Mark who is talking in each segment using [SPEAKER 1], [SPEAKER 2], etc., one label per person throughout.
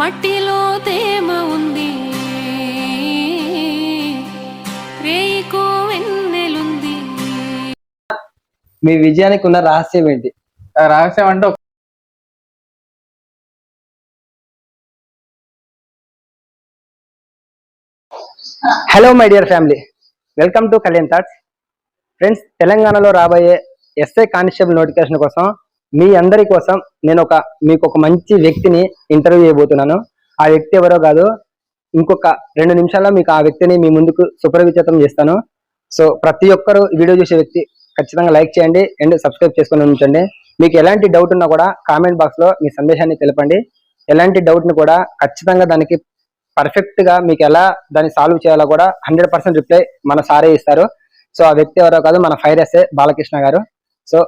[SPEAKER 1] మట్టిలో తేమ ఉంది. రేయికు వెన్నెలుంది.
[SPEAKER 2] మీ విజయానికి ఉన్న రహస్యం ఏంటి?
[SPEAKER 3] ఆ రహస్యం అంటే
[SPEAKER 2] hello my dear family welcome to Kalyan thoughts friends తెలంగాణలో రాబోయే ఎస్ఐ కానిస్టేబుల్ నోటిఫికేషన్ కోసం మీ అందరి కోసం నేను ఒక మీకు ఒక మంచి వ్యక్తిని ఇంటర్వ్యూ చేయబోతున్నాను. ఆ వ్యక్తి ఎవరో కాదు ఇంకొక రెండు నిమిషాల్లో మీకు ఆ వ్యక్తిని మీ ముందుకు సుప్రవిచితం చేస్తాను. సో ప్రతి ఒక్కరు వీడియో చూసే వ్యక్తి ఖచ్చితంగా లైక్ చేయండి అండ్ సబ్స్క్రైబ్ చేసుకొని ఉంచండి మీకు ఎలాంటి డౌట్ ఉన్నా కూడా కామెంట్ బాక్స్లో మీ సందేశాన్ని తెలపండి. ఎలాంటి డౌట్ని కూడా ఖచ్చితంగా దానికి పర్ఫెక్ట్గా మీకు ఎలా దాన్ని సాల్వ్ చేయాలో కూడా హండ్రెడ్ పర్సెంట్ రిప్లై మన సారే ఇస్తారు. సో ఆ వ్యక్తి ఎవరో కాదు మన ఫైర్ ఎస్ఏ బాలకృష్ణ గారు. సో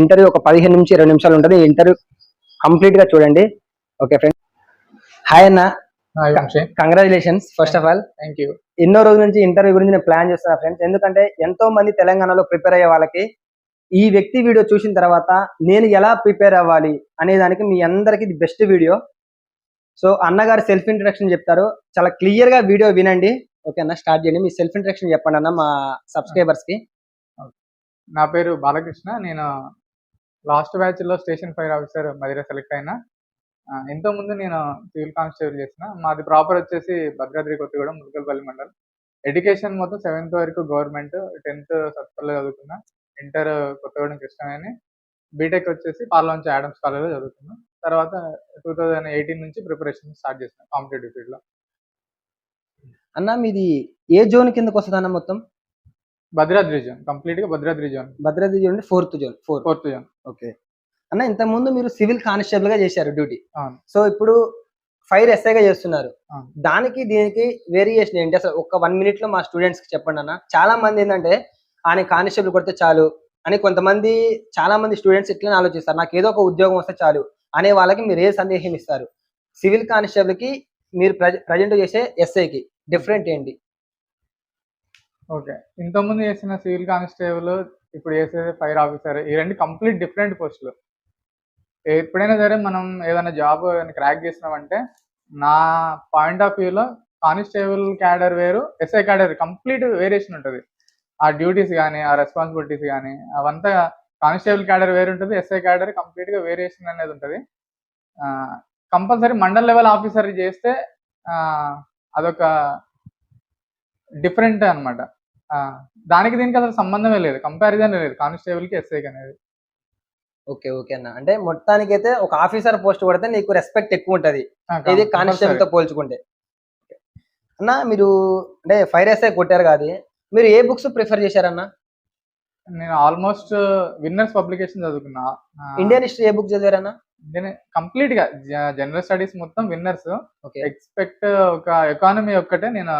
[SPEAKER 2] ఇంటర్వ్యూ ఒక పదిహేను నుంచి ఇరవై నిమిషాలు ఉంటుంది. ఇంటర్వ్యూ కంప్లీట్గా చూడండి. Okay friend. హాయ్ అన్న. Congratulations first of all
[SPEAKER 3] thank you
[SPEAKER 2] ఎన్నో రోజుల నుంచి ఇంటర్వ్యూ గురించి నేను ప్లాన్ చేస్తున్నా ఫ్రెండ్స్. ఎందుకంటే ఎంతో మంది తెలంగాణలో ప్రిపేర్ అయ్యే వాళ్ళకి ఈ వ్యక్తి వీడియో చూసిన తర్వాత నేను ఎలా ప్రిపేర్ అవ్వాలి అనే దానికి మీ అందరికి ఇది బెస్ట్ వీడియో సో అన్నగారు సెల్ఫ్ ఇంట్రడక్షన్ చెప్తారు. చాలా క్లియర్గా వీడియో వినండి. ఓకే అన్న స్టార్ట్ చేయండి. మీ సెల్ఫ్ ఇంట్రడక్షన్ చెప్పండి అన్న మా సబ్స్క్రైబర్స్కి.
[SPEAKER 3] నా పేరు బాలకృష్ణ. నేను లాస్ట్ బ్యాచ్లో station fire officer Madhira select అయినా ఎంతో ముందు నేను సివిల్ కానిస్టేబుల్ చేసిన మాది ప్రాపర్ వచ్చేసి భద్రాద్రి కొత్తగూడెం ములకల్పల్లి మండలం. ఎడ్యుకేషన్ మొత్తం సెవెంత్ వరకు గవర్నమెంట్ టెన్త్ సత్పల్లి చదువుకున్నా ఇంటర్ కొత్తగూడెం కృష్ణవేణి బీటెక్ వచ్చేసి పార్లమెంట్ ఆడమ్స్ కాలేజ్లో చదువుకున్నా తర్వాత టూ థౌజండ్ ఎయిటీన్ నుంచి ప్రిపరేషన్ స్టార్ట్ చేసిన కాంపిటేటివ్ ఫీల్డ్లో.
[SPEAKER 2] అన్న మీది ఏ జోన్ కిందకు వస్తుంది అన్న మొత్తం?
[SPEAKER 3] భద్రాద్రి జోన్ కంప్లీట్గా Bhadradri zone
[SPEAKER 2] Bhadradri zone fourth zone four.
[SPEAKER 3] Fourth zone.
[SPEAKER 2] Okay. అన్న ఇంత ముందు మీరు సివిల్ కానిస్టేబుల్గా చేశారు డ్యూటీ. సో ఇప్పుడు ఫైర్ ఎస్ఐగా చేస్తున్నారు. దానికి దీనికి వేరియేషన్ ఏంటి? అసలు ఒక వన్ మినిట్లో మా స్టూడెంట్స్కి చెప్పండి అన్న. చాలా మంది ఏంటంటే ఆయన కానిస్టేబుల్ కొడితే చాలు అని కొంతమంది చాలా మంది స్టూడెంట్స్ ఇట్లనే ఆలోచిస్తారు. నాకు ఏదో ఒక ఉద్యోగం వస్తే చాలు అనే వాళ్ళకి మీరు ఏ సందేహం ఇస్తారు? సివిల్ కానిస్టేబుల్కి మీరు ప్రజెంట్ చేసే ఎస్ఐకి డిఫరెంట్ ఏంటి?
[SPEAKER 3] ఓకే. ఇంతకుముందు చేసిన సివిల్ కానిస్టేబుల్ ఇప్పుడు చేసేది ఫైర్ ఆఫీసర్ ఈ రెండు కంప్లీట్ డిఫరెంట్ పోస్టులు. ఎప్పుడైనా సరే మనం ఏదైనా జాబ్ క్రాక్ చేసినామంటే నా పాయింట్ ఆఫ్ వ్యూలో కానిస్టేబుల్ క్యాడర్ వేరు ఎస్ఐ క్యాడర్ కంప్లీట్ వేరియేషన్ ఉంటుంది. ఆ డ్యూటీస్ కానీ ఆ రెస్పాన్సిబిలిటీస్ కానీ అవంతా కానిస్టేబుల్ క్యాడర్ వేరు ఉంటుంది ఎస్ఐ క్యాడర్ కంప్లీట్గా వేరియేషన్ అనేది ఉంటుంది. కంపల్సరీ మండల్ లెవెల్ ఆఫీసర్ చేస్తే అదొక డిఫరెంట్ అనమాట దానికి దీనికి అసలు సంబంధమే లేదు. కంపారిజన్ లేదు. కానిస్టేబుల్కి ఎస్ఐకి అనేది.
[SPEAKER 2] ఓకే ఓకే అన్న. అంటే మొత్తానికైతే ఒక ఆఫీసర్ పోస్ట్ కొడితే నీకు రెస్పెక్ట్ ఎక్కువ ఉంటది. ఇది. కానిస్టేబుల్తో పోల్చుకుంటే. అన్న మీరు అంటే ఫైర్ ఎస్ఐ కొట్టారు కాదు. మీరు ఏ బుక్స్ ప్రిఫర్ చేశారన్న?
[SPEAKER 3] నేను ఆల్మోస్ట్ విన్నర్స్ పబ్లికేషన్ చదువుకున్నా.
[SPEAKER 2] ఇండియన్ హిస్టరీ ఏ బుక్ చదివారన్న?
[SPEAKER 3] కంప్లీట్గా జనరల్ స్టడీస్ మొత్తం విన్నర్స్
[SPEAKER 2] ఓకే.
[SPEAKER 3] ఎక్స్పెక్ట్ ఒక ఎకానమీ ఒక్కటే నేను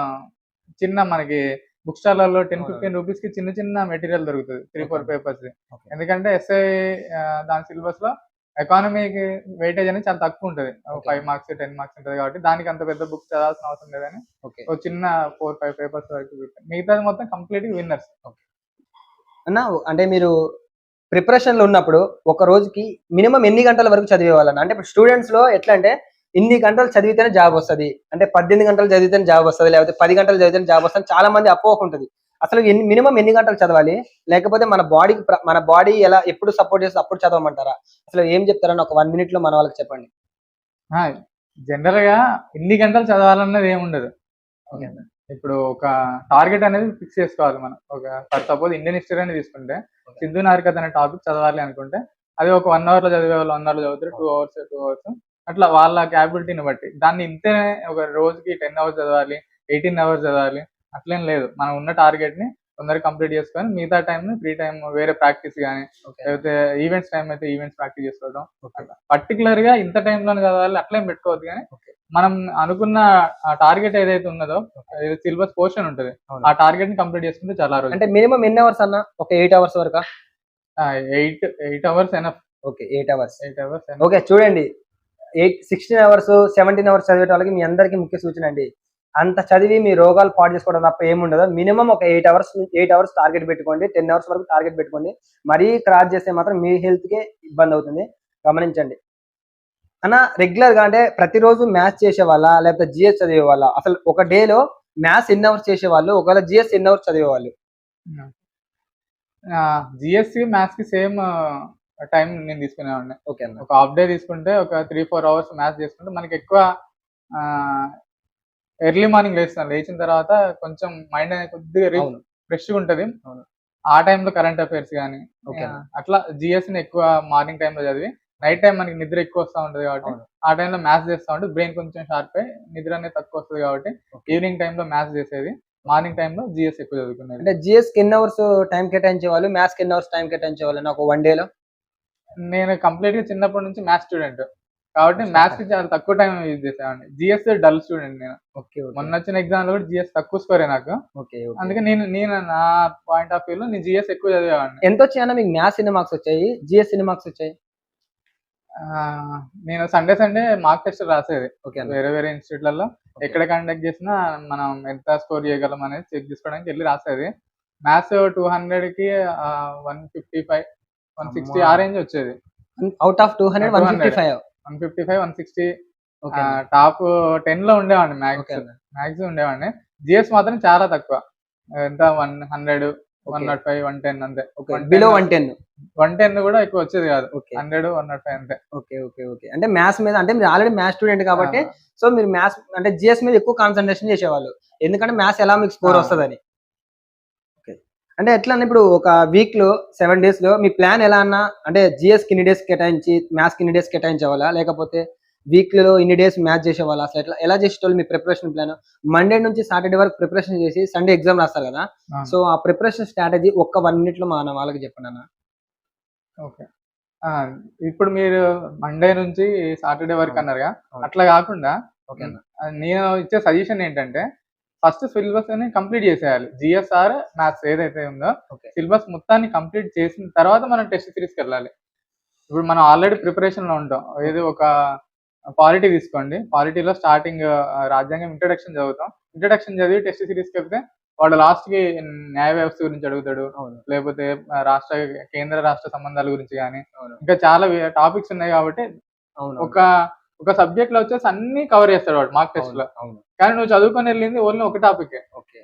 [SPEAKER 3] చిన్న మనకి బుక్ స్టాల్లలో టెన్. ఫిఫ్టీన్ రూపీస్కి చిన్న చిన్న మెటీరియల్ దొరుకుతుంది త్రీ ఫోర్. పేపర్స్. ఎందుకంటే ఎస్ఐ దాని సిలబస్లో ఎకానమీకి వెయిటేజ్ అనేది చాలా తక్కువ ఉంటుంది. ఫైవ్ మార్క్స్ టెన్ మార్క్స్ ఉంటుంది కాబట్టి దానికి అంత పెద్ద బుక్ చదవాల్సిన అవసరం లేదని
[SPEAKER 2] ఓకే
[SPEAKER 3] ఒక చిన్న ఫోర్ ఫైవ్ పేపర్స్ వరకు. మిగతాది మొత్తం కంప్లీట్ విన్నర్స్
[SPEAKER 2] అన్న అంటే మీరు ప్రిపరేషన్లో ఉన్నప్పుడు ఒక రోజుకి మినిమం ఎన్ని గంటల వరకు చదివేవాళ్ళన్న అంటే ఇప్పుడు స్టూడెంట్స్లో ఎట్లా అంటే ఇన్ని గంటలు చదివితేనే జాబ్ వస్తది. అంటే పద్దెనిమిది గంటలు చదివితేనే జాబ్ వస్తది లేకపోతే పది గంటలు చదివితేనే జాబ్ వస్తుంది చాలా మంది అపోహ ఉంటుంది. అసలు ఎన్ని మినిమం ఎన్ని గంటలు చదవాలి? లేకపోతే మన బాడీకి మన బాడీ ఎలా ఎప్పుడు సపోర్ట్ చేస్తే అప్పుడు చదవమంటారా? అసలు ఏం చెప్తారని ఒక వన్ మినిట్లో మన వాళ్ళకి చెప్పండి.
[SPEAKER 3] జనరల్గా ఇన్ని గంటలు చదవాలన్నది ఏమి ఉండదు. ఇప్పుడు ఒక టార్గెట్ అనేది ఫిక్స్ చేసుకోవాలి మనం. ఒక ఫర్ సపోజ్ ఇండియన్ హిస్టరీ అని తీసుకుంటే. సింధు నాగరికత అనే టాపిక్ చదవాలి అనుకుంటే అది ఒక వన్ అవర్లో చదివే వాళ్ళు వన్ అవర్లో చదువుతారు టూ అవర్స్ టూ అవర్స్ అట్లా వాళ్ళ క్యాపబిలిటీని బట్టి. దాన్ని ఇంతే ఒక రోజుకి టెన్ అవర్స్ చదవాలి ఎయిటీన్ అవర్స్ చదవాలి అట్లేం లేదు. మనం ఉన్న టార్గెట్ని తొందరగా కంప్లీట్ చేసుకొని మిగతా టైం ని ఫ్రీ టైం వేరే ప్రాక్టీస్ కానీ లేకపోతే ఈవెంట్స్ టైం అయితే ఈవెంట్స్ ప్రాక్టీస్ చేసుకోవడం పర్టికులర్గా ఇంత టైంలో చదవాలి అట్లేం పెట్టుకోవద్దు కానీ మనం అనుకున్న ఆ టార్గెట్ ఏదైతే ఉన్నదో సిలబస్ పోర్షన్ ఉంటుంది. ఆ టార్గెట్ని కంప్లీట్ చేసుకుంటే చాలా రోజు
[SPEAKER 2] అంటే మినిమం ఎన్ని అవర్స్ అన్న? ఒక ఎయిట్ అవర్స్ వరకు?
[SPEAKER 3] Eight eight hours enough
[SPEAKER 2] okay eight hours
[SPEAKER 3] eight hours
[SPEAKER 2] okay చూడండి. Eight sixteen hours seventeen hours చదివే వాళ్ళకి మీ అందరికీ ముఖ్య సూచన అండి. అంత చదివి మీ రోగాలు పాడు చేసుకోవడం తప్ప ఏముండదు. మినిమం ఒక eight hours eight hours target పెట్టుకోండి. టెన్ అవర్స్ వరకు టార్గెట్ పెట్టుకోండి. మరీ క్రాస్ చేస్తే మాత్రం మీ హెల్త్కే ఇబ్బంది అవుతుంది. గమనించండి. అన్న రెగ్యులర్గా అంటే ప్రతిరోజు మ్యాథ్స్ చేసే వాళ్ళ లేకపోతే జిఎస్ చదివే వాళ్ళ అసలు ఒక డేలో మ్యాథ్స్ ఎన్ని అవర్స్ చేసే వాళ్ళు ఒకవేళ జిఎస్ ఎన్ని అవర్స్ చదివే వాళ్ళు?
[SPEAKER 3] జిఎస్సి మ్యాథ్స్కి సేమ్ టైం నేను తీసుకునేవాడిని.
[SPEAKER 2] ఓకే
[SPEAKER 3] ఒక హాఫ్ డే తీసుకుంటే ఒక త్రీ ఫోర్ అవర్స్ మ్యాథ్స్ చేసుకుంటే మనకి ఎక్కువ ఎర్లీ మార్నింగ్ లేస్తాను లేచిన తర్వాత కొంచెం మైండ్ అనేది కొద్దిగా. ఫ్రెష్గా ఉంటది. ఆ టైంలో కరెంట్ అఫైర్స్ కానీ
[SPEAKER 2] ఓకే
[SPEAKER 3] అట్లా జిఎస్ని ఎక్కువ మార్నింగ్ టైంలో చదివి నైట్ టైం మనకి నిద్ర ఎక్కువ వస్తూ ఉంటది కాబట్టి. ఆ టైంలో మ్యాథ్స్ చేస్తా ఉంటే బ్రెయిన్ కొంచెం షార్ప్ అయ్యి నిద్ర అనేది తక్కువ వస్తుంది కాబట్టి. ఈవినింగ్ టైంలో మ్యాథ్స్ చేసేది. మార్నింగ్ టైంలో జిఎస్ ఎక్కువ చదువుకునేది.
[SPEAKER 2] అంటే జిఎస్కి ఎన్ని అవర్స్ టైం కేటాయించే వాళ్ళు మ్యాథ్స్కి ఎన్ని అవర్స్ టైం కేటాయించే వాళ్ళు నాకు వన్ డే లో
[SPEAKER 3] నేను కంప్లీట్గా చిన్నప్పటి నుంచి మ్యాథ్స్ స్టూడెంట్. కాబట్టి మ్యాథ్స్కి చాలా తక్కువ టైం యూజ్ చేసేవాడిని. జిఎస్ డల్ స్టూడెంట్ నేను.
[SPEAKER 2] ఓకే
[SPEAKER 3] మొన్న వచ్చిన ఎగ్జామ్లో కూడా జిఎస్ తక్కువ స్కోరే నాకు.
[SPEAKER 2] ఓకే
[SPEAKER 3] అందుకే నేను నేను నా పాయింట్ ఆఫ్ వ్యూ లో నేను జిఎస్ ఎక్కువ చదివేవాడిని.
[SPEAKER 2] ఎంత వచ్చాయన్నా మీకు మ్యాథ్స్ ఎన్ని మార్క్స్ వచ్చాయి? జిఎస్ ఎన్ని మార్క్స్ వచ్చాయి?
[SPEAKER 3] నేను సండే సండే మార్క్ టెస్ట్ రాసేది.
[SPEAKER 2] ఓకే
[SPEAKER 3] వేరే వేరే ఇన్స్టిట్యూట్లలో. ఎక్కడ కండక్ట్ చేసినా మనం ఎంత స్కోర్ చేయగలం అనేది చెక్ చేసుకోవడానికి వెళ్ళి రాసేది. మ్యాథ్స్ టూ హండ్రెడ్కి one fifty five one sixty. ఆ రేంజ్ వచ్చేది.
[SPEAKER 2] Out of two hundred one fifty five
[SPEAKER 3] one fifty five one sixty. Top టెన్లో ఉండేవాడిని
[SPEAKER 2] అన్న
[SPEAKER 3] మ్యాథ్స్ ఉండేవాడిని. జిఎస్ మాత్రం చాలా తక్కువ. ఎంత? One hundred one. Not five one ten అంతే.
[SPEAKER 2] Okay.
[SPEAKER 3] 110
[SPEAKER 2] below one ten
[SPEAKER 3] one ten కూడా ఎక్కువ వచ్చేది కాదు. హండ్రెడ్ వన్ నాట్ ఫైవ్ అంతే.
[SPEAKER 2] Okay okay okay. అంటే మ్యాథ్స్ మీద అంటే మీరు ఆల్రెడీ మ్యాథ్స్ స్టూడెంట్ కాబట్టి సో మీరు మ్యాథ్స్ అంటే జిఎస్ మీద ఎక్కువ కాన్సన్ట్రేషన్ చేసేవాళ్ళు. ఎందుకంటే మ్యాథ్స్ ఎలా మీకు స్కోర్. వస్తుందని. అంటే ఎట్లా అన్న ఇప్పుడు ఒక వీక్లో సెవెన్ డేస్లో మీ ప్లాన్ ఎలా అన్నా అంటే జిఎస్కి ఇన్ని డేస్ కేటాయించి మ్యాథ్స్కి ఇన్ని డేస్ కేటాయించేవాళ్ళా లేకపోతే వీక్లో ఇన్ని డేస్ మ్యాథ్స్ చేసేవాళ్ళా అసలు ఎట్లా ఎలా చేసేటోళ్ళు మీ ప్రిపరేషన్ ప్లాన్? మండే నుంచి సాటర్డే వరకు ప్రిపరేషన్ చేసి సండే ఎగ్జామ్ రాస్తారు కదా. సో ఆ ప్రిపరేషన్ స్ట్రాటజీ ఒక్క వన్ మినిట్లో మా వాళ్ళకి చెప్పండి అన్న.
[SPEAKER 3] ఓకే. ఇప్పుడు మీరు మండే నుంచి సాటర్డే వరకు. అన్నారుగా. అట్లా కాకుండా నేను ఇచ్చే సజెషన్ ఏంటంటే ఫస్ట్ సిలబస్ అని కంప్లీట్ చేసేయాలి. జిఎస్ఆర్ మ్యాథ్స్ ఏదైతే ఉందో సిలబస్ మొత్తాన్ని కంప్లీట్ చేసిన తర్వాత మనం టెస్ట్ సిరీస్కి వెళ్ళాలి. ఇప్పుడు మనం ఆల్రెడీ ప్రిపరేషన్లో ఉంటాం. ఏది ఒక పాలిటీ తీసుకోండి. పాలిటీలో స్టార్టింగ్ రాజ్యాంగం ఇంట్రడక్షన్ చదువుతాం. ఇంట్రడక్షన్ చదివి టెస్ట్ సిరీస్కి వెళ్తే వాడు లాస్ట్కి న్యాయ వ్యవస్థ గురించి అడుగుతాడు. లేకపోతే రాష్ట్ర కేంద్ర రాష్ట్ర సంబంధాల గురించి కానీ ఇంకా చాలా టాపిక్స్ ఉన్నాయి కాబట్టి ఒక ఒక సబ్జెక్ట్లో వచ్చేసి అన్ని కవర్ చేస్తాడు వాడు మార్క్
[SPEAKER 2] టెస్ట్లో.
[SPEAKER 3] కానీ నువ్వు చదువుకొని వెళ్ళింది ఓన్లీ ఒక టాపిక్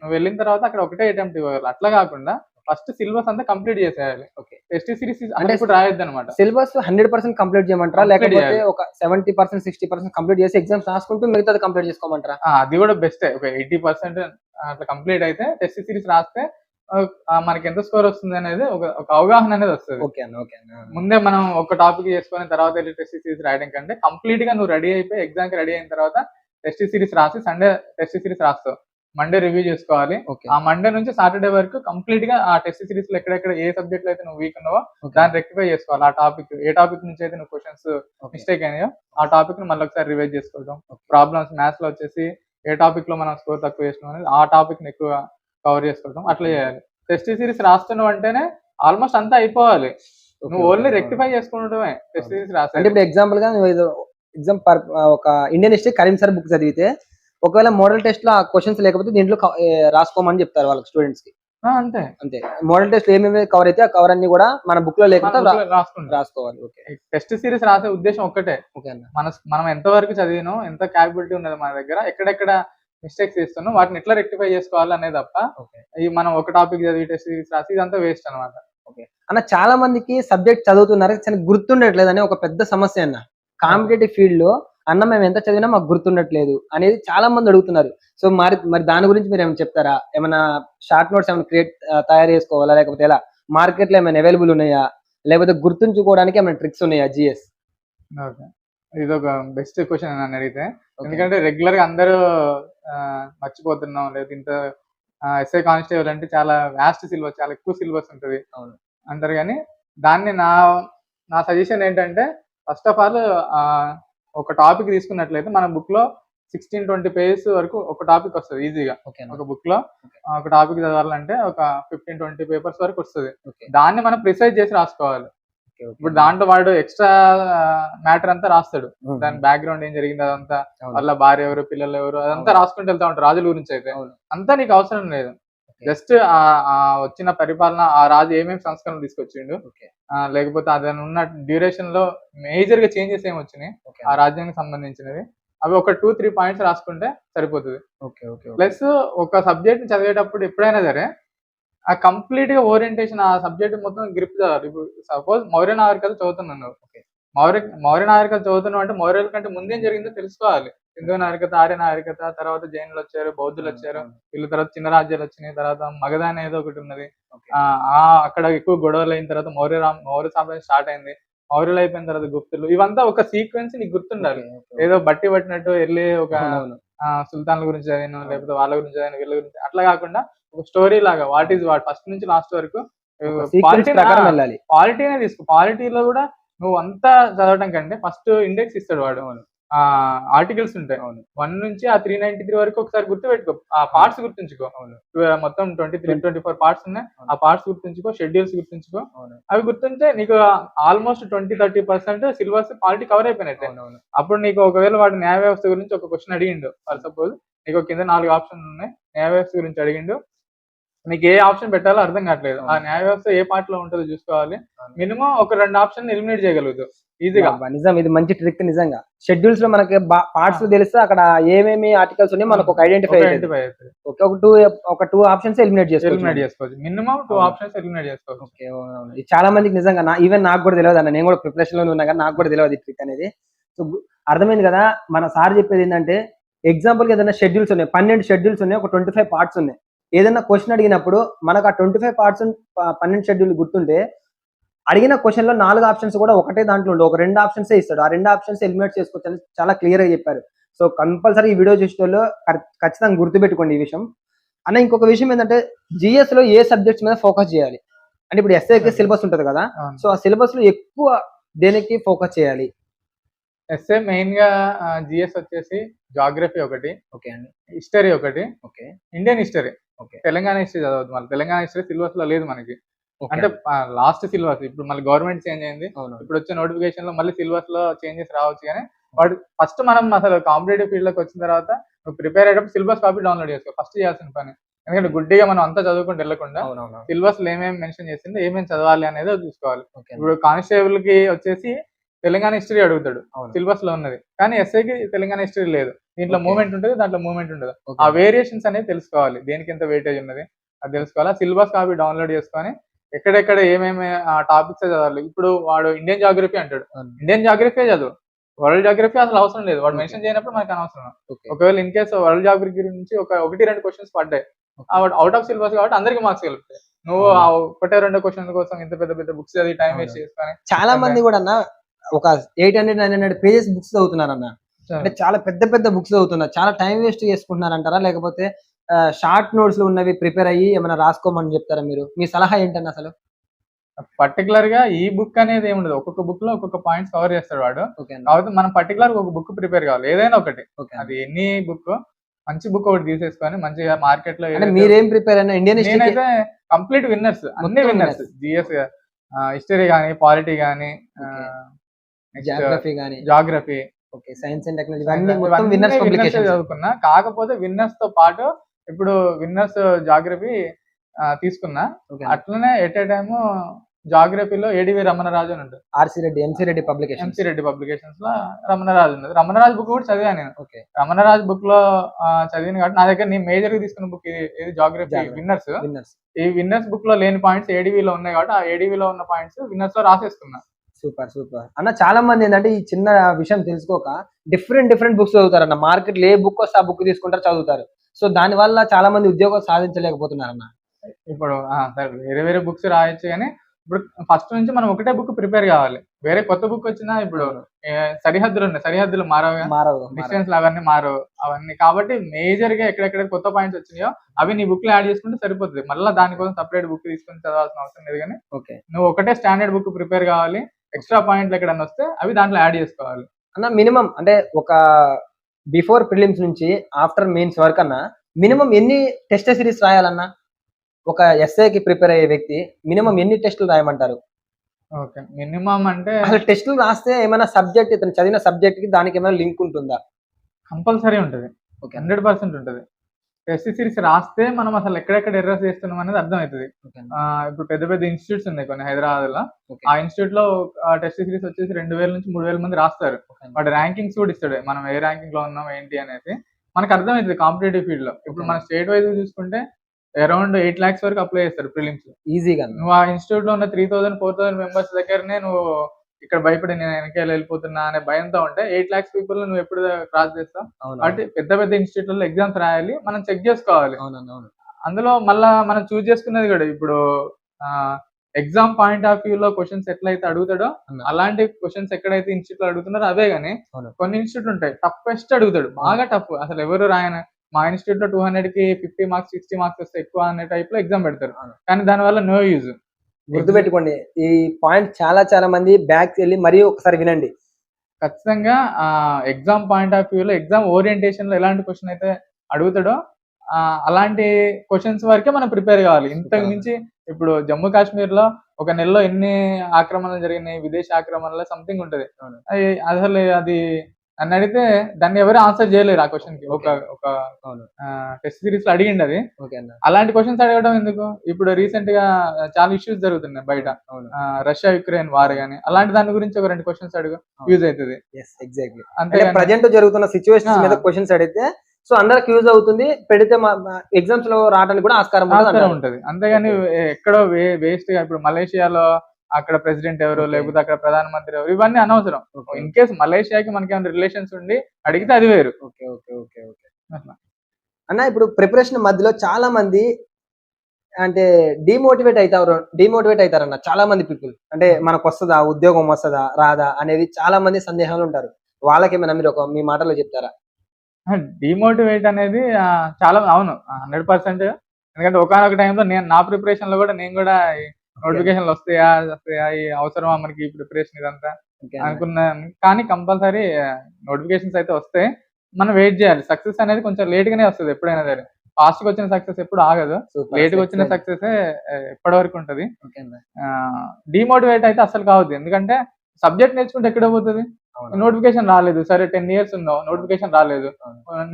[SPEAKER 3] నువ్వు వెళ్ళిన తర్వాత అక్కడ ఒకటే అటెంప్ట్ ఇవ్వాలి అట్లా కాకుండా ఫస్ట్ సిలబస్ అంతా కంప్లీట్ చేసేయాలి.
[SPEAKER 2] ఓకే.
[SPEAKER 3] టెస్ట్ సిరీస్
[SPEAKER 2] అంటే
[SPEAKER 3] ఇప్పుడు రాయొద్దు అనమాట
[SPEAKER 2] సిలబస్ హండ్రెడ్ పర్సెంట్ కంప్లీట్ చేయమంటారా లేకపోతే. ఒక seventy percent sixty percent complete చేసి ఎగ్జామ్స్ రాసుకుంటూ మిగతాది కంప్లీట్ చేసుకోమంటారా?
[SPEAKER 3] అది కూడా బెస్ట్ ఒక ఎయిటీ పర్సెంట్ అట్లా కంప్లీట్ అయితే టెస్ట్ సిరీస్ రాస్తే మనకి ఎంత స్కోర్ వస్తుంది అనేది ఒక ఒక అవగాహన అనేది వస్తుంది.
[SPEAKER 2] ఓకే అన్న ఓకే అన్న.
[SPEAKER 3] ముందే మనం ఒక టాపిక్ చేసుకొని తర్వాత టెస్ట్ సిరీస్ రాయడం కంటే కంప్లీట్గా నువ్వు రెడీ అయిపోయి ఎగ్జామ్కి రెడీ అయిన తర్వాత టెస్ట్ సిరీస్ రాసి సండే టెస్ట్ సిరీస్ రాస్తావు. మండే రివ్యూ చేసుకోవాలి. ఆ మండే నుంచి సాటర్డే వరకు కంప్లీట్గా ఆ టెస్ట్ సిరీస్లో ఎక్కడెక్కడ ఏ సబ్జెక్ట్లో అయితే నువ్వు వీక్ ఉన్నావో. దాన్ని రెక్టిఫై చేసుకోవాలి. ఆ టాపిక్ ఏ టాపిక్ నుంచి అయితే నువ్వు క్వశ్చన్స్. మిస్టేక్ అయినాయో ఆ టాపిక్ని మళ్ళీ ఒకసారి రివైజ్ చేసుకోవడం. ప్రాబ్లమ్స్ మ్యాథ్స్లో వచ్చేసి ఏ టాపిక్లో మనం స్కోర్ తక్కువ చేసినాం అనేది ఆ టాపిక్ని ఎక్కువ కవర్ చేసుకోవడం అట్లా చేయాలి. టెస్ట్ సిరీస్ రాస్తున్నావు అంటేనే ఆల్మోస్ట్ అంతా అయిపోవాలి. నువ్వు. ఓన్లీ రెక్టిఫై చేసుకోవడమే టెస్ట్ సిరీస్
[SPEAKER 2] అంటే
[SPEAKER 3] రాసి
[SPEAKER 2] ఇప్పుడు ఎగ్జాంపుల్గా నువ్వు ఎగ్జామ్ ఒక Indian history Karim sir book చదివితే ఒకవేళ మోడల్ టెస్ట్లో ఆ క్వశ్చన్స్ లేకపోతే దీంట్లో రాసుకోమని చెప్తారు వాళ్ళకి స్టూడెంట్స్కి.
[SPEAKER 3] అంతే.
[SPEAKER 2] అంతే. మోడల్ టెస్ట్ ఏమేమి కవర్ అయితే ఆ కవర్ అన్ని కూడా మన బుక్లో
[SPEAKER 3] రాసుకుంటా.
[SPEAKER 2] రాసుకోవాలి. ఓకే.
[SPEAKER 3] టెస్ట్ సిరీస్ రాసే ఉద్దేశం ఒక్కటే. మన మనం ఎంత వరకు చదివినాం ఎంత క్యాపబిలిటీ ఉన్నది మన దగ్గర ఎక్కడెక్కడ మిస్టేక్స్ చేస్తున్నాం వాటిని ఎట్లా రెక్టిఫై చేసుకోవాలి అనేది తప్ప ఈ మనం ఒక టాపిక్ చదివి టెస్ట్ సిరీస్ రాసి ఇదంతా వేస్ట్ అనమాట
[SPEAKER 2] అన్న చాలా మందికి సబ్జెక్ట్ చదువుతున్నారు కానీ గుర్తుండట్లేదు అనే ఒక పెద్ద సమస్య అన్న. కాంపిటేటివ్ ఫీల్డ్లో అన్న మేము ఎంత చదివినా మాకు గుర్తుండట్లేదు అనేది చాలా మంది అడుగుతున్నారు. సో మరి మరి దాని గురించి మీరు ఏమైనా చెప్తారా? ఏమైనా షార్ట్ నోట్స్ ఏమైనా క్రియేట్ తయారు చేసుకోవాలా? లేకపోతే ఎలా? మార్కెట్లో ఏమైనా అవైలబుల్ ఉన్నాయా? లేకపోతే గుర్తుంచుకోవడానికి ఏమైనా ట్రిక్స్ ఉన్నాయా జిఎస్?
[SPEAKER 3] ఓకే. ఇది ఒక బెస్ట్ క్వశ్చన్ నన్ను అడిగితే. ఎందుకంటే రెగ్యులర్గా అందరూ మర్చిపోతున్నాం. లేదా ఇంత ఎస్ఐ కానిస్టేబుల్ అంటే చాలా వ్యాస్ట్ సిలబస్ చాలా ఎక్కువ సిలబస్ ఉంటుంది. అంటారు కానీ దాన్ని నా నా సజెషన్ ఏంటంటే ఫస్ట్ ఆఫ్ ఆల్ ఒక టాపిక్ తీసుకున్నట్లయితే మన బుక్లో సిక్స్టీన్ ట్వంటీ పేజెస్ వరకు ఒక టాపిక్ వస్తుంది ఈజీగా ఒక బుక్లో ఒక టాపిక్ చదవాలంటే ఒక ఫిఫ్టీన్ ట్వంటీ పేపర్స్ వరకు వస్తుంది. దాన్ని మనం ప్రిసైజ్ చేసి రాసుకోవాలి. ఇప్పుడు దాంట్లో వాడు ఎక్స్ట్రా మ్యాటర్ అంతా రాస్తాడు. దాని బ్యాక్గ్రౌండ్ ఏం జరిగింది అదంతా? వాళ్ళ భార్య ఎవరు పిల్లలు ఎవరు అదంతా రాసుకుంటూ వెళ్తా ఉంటారు. రాజుల గురించి అయితే. అంతా నీకు అవసరం లేదు. జస్ట్ ఆ వచ్చిన పరిపాలన ఆ రాజు ఏమేమి సంస్కరణలు తీసుకొచ్చిండు లేకపోతే అతను ఉన్న డ్యూరేషన్లో మేజర్గా చేంజెస్ ఏమి వచ్చినాయి? ఆ రాజ్యానికి సంబంధించినవి. అవి ఒక టూ త్రీ పాయింట్స్ రాసుకుంటే సరిపోతుంది. ప్లస్ ఒక సబ్జెక్ట్ చదివేటప్పుడు ఎప్పుడైనా సరే ఆ కంప్లీట్గా ఓరియంటేషన్ ఆ సబ్జెక్ట్ మొత్తం గ్రిప్ చదవాలి ఇప్పుడు సపోజ్ మౌర్య నాగరికత చదువుతున్నాను. మౌర్య మౌర్య నాగరికత చదువుతున్నావు అంటే మౌర్యుల కంటే ముందేం జరిగిందో తెలుసుకోవాలి. హిందూ నాగరికత ఆర్య నాగరికత తర్వాత జైనులు వచ్చారు బౌద్ధులు వచ్చారు. వీళ్ళ తర్వాత చిన్న రాజ్యాలు వచ్చినాయి తర్వాత మగధ అనేది ఒకటి ఉన్నది. ఆ అక్కడ ఎక్కువ గొడవలు అయిన తర్వాత మౌర్య రామ్ మౌర్య సామ్రాజ్యం స్టార్ట్ అయింది. మౌర్యులు అయిపోయిన తర్వాత గుప్తులు. ఇవంతా ఒక సీక్వెన్స్ నీకు గుర్తుండాలి. ఏదో బట్టి పట్టినట్టు వెళ్ళి ఒక సుల్తాన్ల గురించి చదివాను లేకపోతే వాళ్ళ గురించి చదివాను వీళ్ళ గురించి. అట్లా కాకుండా ఒక స్టోరీ లాగా వాట్ ఈజ్ వాట్ ఫస్ట్ నుంచి లాస్ట్ వరకు
[SPEAKER 2] సీక్వెన్స్ ప్రకారం వెళ్ళాలి.
[SPEAKER 3] క్వాలిటీనే తీసుకో. క్వాలిటీలో కూడా నువ్వు అంతా చదవడం కంటే ఫస్ట్ ఇండెక్స్ ఇస్తాడు వాడు ఆ ఆర్టికల్స్ ఉంటాయి వన్ నుంచి ఆ త్రీ నైన్టీ త్రీ వరకు ఒకసారి గుర్తు పెట్టుకో ఆ పార్ట్స్ గుర్తుంచుకో. ఇవ- మొత్తం twenty three twenty four parts ఉన్నాయి ఆ పార్ట్స్ గుర్తుంచుకో షెడ్యూల్స్ గుర్తుంచుకో. అవి గుర్తుంటే నీకు almost twenty thirty percent syllabus quality cover అయిపోయినట్టే. అప్పుడు నీకు ఒకవేళ వాడు న్యాయ వ్యవస్థ గురించి ఒక క్వశ్చన్ అడిగిండు. ఫర్ సపోజ్ నీకు కింద నాలుగు ఆప్షన్లు ఉన్నాయి. న్యాయ వ్యవస్థ గురించి అడిగిండు. నీకు ఏ ఆప్షన్ పెట్టాలో అర్థం కావట్లేదు. ఆ న్యాయ వ్యవస్థ ఏ పార్ట్లో ఉంటుందో చూసుకోవాలి. మినిమం ఒక రెండు ఆప్షన్ ఎలిమినేట్ చేయగలుగుతావు. ఈజీగా
[SPEAKER 2] నిజం. ఇది మంచి ట్రిక్ నిజంగా. షెడ్యూల్స్లో మనకి పార్ట్స్ తెలిస్తే అక్కడ ఏమేమి ఆర్టికల్స్ ఉన్నాయి మనకు ఒక ఐడెంటిఫై
[SPEAKER 3] ఐడెంటిఫై
[SPEAKER 2] ఒక టూ ఒక టూ ఆప్షన్స్ ఎలిమినేట్
[SPEAKER 3] ఎలిమినేట్
[SPEAKER 2] చేసుకోవచ్చు.
[SPEAKER 3] చేసుకోవచ్చు మినిమం టూ. ఆప్షన్స్ ఎలిమినేట్ చేసుకోవచ్చు.
[SPEAKER 2] ఓకే. ఇది చాలా మందికి నిజంగా నా ఈవెన్ నాకు కూడా తెలియదు అన్న. నేను కూడా ప్రిపరేషన్లో ఉన్నా కానీ నాకు కూడా తెలియదు ఈ ట్రిక్ అనేది. సో అర్థమైంది కదా? మన సార్ చెప్పేది ఏంటంటే ఎగ్జాంపుల్కి ఏదైనా షెడ్యూల్స్ ఉన్నాయి. పన్నెండు షెడ్యూల్స్ ఉన్నాయి. ఒక ట్వంటీ ఫైవ్ పార్ట్స్ ఉన్నాయి. ఏదైనా క్వశ్చన్ అడిగినప్పుడు మనకు ఆ ట్వంటీ ఫైవ్ పార్ట్స్ పన్నెండు షెడ్యూల్ గుర్తుంటే అడిగిన క్వశ్చన్లో నాలుగు ఆప్షన్స్ కూడా ఒకటే దాంట్లో ఉండవు ఒక రెండు ఆప్షన్స్ ఇస్తాడు. ఆ రెండు ఆప్షన్స్ ఎలిమినేట్ చేసుకోవచ్చు అని చాలా క్లియర్గా చెప్పారు. సో కంపల్సరీ ఈ వీడియో చూసేటోళ్ళు ఖచ్చితంగా గుర్తుపెట్టుకోండి ఈ విషయం. అన్న ఇంకొక విషయం ఏంటంటే జిఎస్లో ఏ సబ్జెక్ట్స్ మీద ఫోకస్ చేయాలి? అంటే ఇప్పుడు ఎస్ఐకి సిలబస్ ఉంటది కదా. సో ఆ సిలబస్లో ఎక్కువ దేనికి ఫోకస్ చేయాలి?
[SPEAKER 3] ఎస్ఏ మెయిన్గా జిఎస్ వచ్చేసి జాగ్రఫీ ఒకటి
[SPEAKER 2] ఓకే అండి.
[SPEAKER 3] హిస్టరీ ఒకటి
[SPEAKER 2] okay.
[SPEAKER 3] Indian history Telangana history చదవద్దు మళ్ళీ తెలంగాణ హిస్టరీ సిలబస్లో లేదు మనకి. అంటే లాస్ట్ సిలబస్ ఇప్పుడు మళ్ళీ గవర్నమెంట్ చేంజ్ అయింది. ఇప్పుడు వచ్చే నోటిఫికేషన్లో మళ్ళీ సిలబస్లో చేంజెస్ రావచ్చు కానీ వాడు ఫస్ట్ మనం అసలు కాంపిటేటివ్ ఫీల్డ్లోకి వచ్చిన తర్వాత నువ్వు ప్రిపేర్ అయ్యేటప్పుడు సిలబస్ కాపీ డౌన్లోడ్ చేసుకో ఫస్ట్ చేయాల్సిన పని. ఎందుకంటే గుడ్డిగా మనం అంతా చదువుకుంటూ వెళ్ళకుండా సిలబస్లో ఏమేమి మెన్షన్ చేసిందో ఏమేమి చదవాలి అనేది చూసుకోవాలి. ఇప్పుడు కానిస్టేబుల్కి వచ్చేసి తెలంగాణ హిస్టరీ అడుగుతాడు. సిలబస్లో ఉన్నది. కానీ ఎస్ఐకి తెలంగాణ హిస్టరీ లేదు. దీంట్లో. మూమెంట్ ఉంటుంది దాంట్లో మూమెంట్ ఉండదు. ఆ వేరియేషన్స్ అనేది తెలుసుకోవాలి. దేనికి ఎంత వెయిటేజ్ ఉన్నది అది తెలుసుకోవాలి. సిలబస్ కాపీ డౌన్లోడ్ చేసుకొని ఎక్కడెక్కడ ఏమేమి టాపిక్స్ చదవాలి. ఇప్పుడు వాడు ఇండియన్ జాగ్రఫీ అంటాడు. ఇండియన్ జాగ్రఫీ చదువు? వరల్డ్ జాగ్రఫీ అసలు అవసరం లేదు. వాడు. మెన్షన్ చేయనప్పుడు మనకు అనవసరం. ఒకవేళ ఇన్ కేసు వరల్డ్ జాగ్రఫీ గురించి ఒక ఒకటి రెండు క్వశ్చన్స్ పడ్డాయి. అవుట్ ఆఫ్ సిలబస్ కాబట్టి అందరికి మార్క్స్ కలుపుతాయి నువ్వు ఆ ఒకటే రెండో క్వశ్చన్ కోసం ఇంత పెద్ద పెద్ద బుక్స్ చదివి టైం వేస్ట్. చేసుకొని
[SPEAKER 2] చాలా మంది కూడా ఒక eight hundred nine hundred pages books చదువుతున్నారు అన్న అంటే చాలా పెద్ద పెద్ద బుక్స్ చదువుతున్నారు చాలా టైం వేస్ట్ చేసుకుంటున్నారు అంటారా లేకపోతే షార్ట్ నోట్స్లో ఉన్నవి ప్రిపేర్ అయ్యి ఏమైనా రాసుకోమని చెప్తారా మీరు? మీ సలహా ఏంటన్న అసలు?
[SPEAKER 3] పర్టికులర్గా ఈ బుక్ అనేది ఏమి ఉండదు. ఒక్కొక్క బుక్లో ఒక్కొక్క పాయింట్స్ కవర్ చేస్తాడు వాడు. కాబట్టి మనం పర్టికులర్ ఒక బుక్ ప్రిపేర్ కావాలి. ఏదైనా ఒకటి. అది ఎన్ని బుక్ మంచి బుక్ ఒకటి తీసేసుకొని మంచిగా మార్కెట్లో
[SPEAKER 2] మీరేం ప్రిపేర్ అయినా ఇండియన్
[SPEAKER 3] నేనైతే కంప్లీట్ విన్నర్స్ అన్ని విన్నర్స్ జిఎస్ హిస్టరీ గానీ పాలిటీ గానీ
[SPEAKER 2] జాగ్రఫీ గానీ.
[SPEAKER 3] Geography.
[SPEAKER 2] Okay science and technology Winners publication
[SPEAKER 3] చదువుకున్నా. కాకపోతే విన్నర్స్తో పాటు ఇప్పుడు విన్నర్స్ జాగ్రఫీ తీసుకున్నా. అట్లనే ఎట్ ఏ టైమ్ జాగ్రఫీలో ఏడివి రమణరాజు అని ఉంటుంది
[SPEAKER 2] RC Reddy MC Reddy publication
[SPEAKER 3] MC Reddy పబ్లికేషన్స్లో Ramanaraju ఉన్నది రమణరాజు బుక్ కూడా చదివాను నేను.
[SPEAKER 2] ఓకే.
[SPEAKER 3] రమణరాజు బుక్లో చదివిన కాబట్టి నా దగ్గర నేను మేజర్గా తీసుకున్న బుక్ ఇది జాగ్రఫీ. విన్నర్స్.
[SPEAKER 2] విన్నర్స్.
[SPEAKER 3] ఈ విన్నర్స్ బుక్లో లేని పాయింట్స్ ఏడీవీ లో ఉన్నాయి కాబట్టి ఆ ఏడీవీ లో ఉన్న పాయింట్స్ విన్నర్స్లో రాసేసుకున్నా.
[SPEAKER 2] Super super. అన్న చాలా మంది ఏంటంటే ఈ చిన్న విషయం తెలుసుకోక డిఫరెంట్ డిఫరెంట్ బుక్స్ చదువుతారు అన్న మార్కెట్లో ఏ బుక్ వస్తే ఆ బుక్ తీసుకుంటారు చదువుతారు. సో దాని వల్ల చాలా మంది ఉద్యోగం సాధించలేకపోతున్నారు అన్న
[SPEAKER 3] ఇప్పుడు వేరే వేరే బుక్స్ రాయొచ్చు కానీ ఇప్పుడు ఫస్ట్ నుంచి మనం ఒకటే బుక్ ప్రిపేర్ కావాలి. వేరే కొత్త బుక్ వచ్చినా ఇప్పుడు సరిహద్దులు ఉన్నాయి. సరిహద్దులు
[SPEAKER 2] మారవు మారవు.
[SPEAKER 3] డిస్టెన్స్ అవన్నీ మారవు. అవన్నీ కాబట్టి మేజర్గా ఎక్కడెక్కడ కొత్త పాయింట్స్ వచ్చినాయో అవి నీ బుక్లో యాడ్ చేసుకుంటే సరిపోతుంది. మళ్ళీ దానికోసం సపరేట్ బుక్ తీసుకొని చదవాల్సిన అవసరం లేదు కానీ
[SPEAKER 2] ఓకే.
[SPEAKER 3] నువ్వు ఒకటే స్టాండర్డ్ బుక్ ప్రిపేర్ కావాలి. ఎక్స్ట్రా పాయింట్లు ఎక్కడన్నా వస్తే అవి దాంట్లో యాడ్ చేసుకోవాలి.
[SPEAKER 2] అన్న మినిమం అంటే ఒక బిఫోర్ ప్రిలిమ్స్ నుంచి ఆఫ్టర్ మెయిన్స్ వరకు అన్న మినిమం ఎన్ని టెస్ట్ సిరీస్ రాయాలన్నా ఒక essay కి ప్రిపేర్ అయ్యే వ్యక్తి మినిమం ఎన్ని టెస్టులు రాయమంటారు?
[SPEAKER 3] ఓకే మినిమం అంటే
[SPEAKER 2] అసలు టెస్టులు రాస్తే ఏమైనా సబ్జెక్ట్ ఇతను చదివిన సబ్జెక్ట్కి దానికి ఏమైనా లింక్ ఉంటుందా?
[SPEAKER 3] కంపల్సరీ ఉంటుంది.
[SPEAKER 2] ఓకే.
[SPEAKER 3] హండ్రెడ్ పర్సెంట్ ఉంటుంది. టెస్ట్ సిరీస్ రాస్తే మనం అసలు ఎక్కడెక్కడ ఎర్రర్స్ చేస్తున్నాం అనేది అర్థమవుతుంది. ఇప్పుడు పెద్ద పెద్ద ఇన్స్టిట్యూట్స్ ఉన్నాయి కొన్ని
[SPEAKER 2] హైదరాబాద్లో.
[SPEAKER 3] ఆ ఇన్స్టిట్యూట్లో టెస్ట్ సిరీస్ వచ్చేసి రెండు వేల నుంచి మూడు వేల మంది రాస్తారు. వాడు ర్యాంకింగ్స్ కూడా ఇస్తాడు. మనం ఏ ర్యాంకింగ్లో ఉన్నాం ఏంటి అనేది మనకు అర్థమవుతుంది కాంపిటేటివ్ ఫీల్డ్లో. ఇప్పుడు మన స్టేట్ వైజ్ చూసుకుంటే అరౌండ్ ఎయిట్ లాక్స్ వరకు అప్లై చేస్తారు ప్రిలిమ్స్
[SPEAKER 2] ఈజీగా
[SPEAKER 3] నువ్వు ఆ ఇన్స్టిట్యూట్లో ఉన్న three thousand four thousand members దగ్గరనే నువ్వు ఇక్కడ భయపడి నేను వెనకాల వెళ్ళిపోతున్నా అనే భయంతో ఉంటే ఎయిట్ లాక్స్ పీపుల్ నువ్వు ఎప్పుడు క్రాస్ చేస్తావు? కాబట్టి పెద్ద పెద్ద ఇన్స్టిట్యూట్లో ఎగ్జామ్స్ రాయాలి మనం చెక్ చేసుకోవాలి. అందులో మళ్ళా మనం చూస్ చేసుకున్నది కూడా ఇప్పుడు ఎగ్జామ్ పాయింట్ ఆఫ్ వ్యూ లో క్వశ్చన్స్ ఎట్లయితే అడుగుతాడో. అలాంటి క్వశ్చన్స్ ఎక్కడైతే ఇన్స్టిట్యూట్లో అడుగుతున్నారో అవే గానీ
[SPEAKER 2] అవును.
[SPEAKER 3] కొన్ని ఇన్స్టిట్యూట్ ఉంటాయి టఫెస్ట్ అడుగుతాడు. బాగా టఫ్ అసలు ఎవరు రాయన? మా ఇన్స్టిట్యూట్లో టూ హండ్రెడ్కి ఫిఫ్టీ మార్క్స్ సిక్స్టీ మార్క్స్ వస్తే ఎక్కువ అనే టైప్లో ఎగ్జామ్ పెడతారు. కానీ దాని వల్ల నో యూజ్
[SPEAKER 2] గుర్తుపెట్టుకోండి. ఈ పాయింట్ చాలా చాలా మంది బ్యాక్ వెళ్ళి మరీ ఒకసారి వినండి.
[SPEAKER 3] ఖచ్చితంగా ఎగ్జామ్ పాయింట్ ఆఫ్ వ్యూ లో ఎగ్జామ్ ఓరియంటేషన్లో ఎలాంటి క్వశ్చన్ అయితే అడుగుతాడో ఆ, అలాంటి క్వశ్చన్స్ వరకే మనం ప్రిపేర్ కావాలి. ఇంతకు. మించి ఇప్పుడు జమ్మూ కాశ్మీర్లో ఒక నెలలో ఎన్ని ఆక్రమణలు జరిగినాయి విదేశీ ఆక్రమణలు సంథింగ్ ఉంటది. అసలు అది నన్ను అడిగితే దాన్ని ఎవరు ఆన్సర్ చేయలేరు ఆ క్వశ్చన్కి. ఒక ఒక టెస్ట్ సిరీస్లో అడిగింది అది. అలాంటి క్వశ్చన్స్ అడగడం ఎందుకు? ఇప్పుడు రీసెంట్గా చాలా ఇష్యూస్ జరుగుతున్నాయి బయట. రష్యా యుక్రెయిన్ వార్ గానీ అలాంటి దాని గురించి ఒక రెండు క్వశ్చన్స్ అడుగు. యూజ్ అవుతుంది
[SPEAKER 2] ఎగ్జాక్ట్లీ అంటే ప్రజెంట్ జరుగుతున్న సిచ్యువేషన్స్
[SPEAKER 3] ఆ.
[SPEAKER 2] మీద క్వశ్చన్స్ అడిగితే సో అందరికి యూజ్ అవుతుంది పెడితే ఎగ్జామ్స్లో రావడానికి కూడా ఆస్కారం. ఉంటది
[SPEAKER 3] అంతేగాని ఎక్కడో వేస్ట్గా ఇప్పుడు మలేషియాలో అక్కడ ప్రెసిడెంట్ ఎవరు. లేకపోతే అక్కడ ప్రధానమంత్రి ఎవరు ఇవన్నీ అనవసరం. ఇన్ కేస్ మలేషియాకి మనకి ఏమైనా రిలేషన్స్ ఉండి అడిగితే అది వేరు.
[SPEAKER 2] ఓకే ఓకే ఓకే ఓకే
[SPEAKER 3] అట్లా.
[SPEAKER 2] అన్న ఇప్పుడు ప్రిపరేషన్ మధ్యలో చాలా మంది అంటే డిమోటివేట్ అవుతారు డిమోటివేట్ అవుతారన్న చాలా మంది పీపుల్ అంటే మనకు వస్తుందా ఉద్యోగం వస్తుందా రాదా అనేది చాలా మంది సందేహాలు ఉంటారు. వాళ్ళకి ఏమైనా మీరు ఒక మీ మాటలో చెప్తారా?
[SPEAKER 3] డిమోటివేట్ అనేది చాలా అవును హండ్రెడ్ పర్సెంట్ ఎందుకంటే ఒకనొక టైంలో నేను నా ప్రిపరేషన్లో కూడా నేను కూడా నోటిఫికేషన్లు వస్తాయా? వస్తాయా? ఈ అవసరమా మనకి ఈ ప్రిపరేషన్ ఇదంతా. అనుకున్నాను. కానీ కంపల్సరీ నోటిఫికేషన్స్ అయితే వస్తాయి మనం వెయిట్ చేయాలి. సక్సెస్ అనేది కొంచెం లేట్ గానే వస్తుంది ఎప్పుడైనా సరే. ఫాస్ట్గా వచ్చిన సక్సెస్ ఎప్పుడు ఆగదు. లేట్గా వచ్చిన. సక్సెస్ ఎప్పటి వరకు ఉంటది. డిమోటివేట్ అయితే అసలు కావద్దు. ఎందుకంటే సబ్జెక్ట్ నేర్చుకుంటే ఎక్కడ పోతుంది. నోటిఫికేషన్ రాలేదు. సరే టెన్ ఇయర్స్ ఉన్నావు. నోటిఫికేషన్ రాలేదు.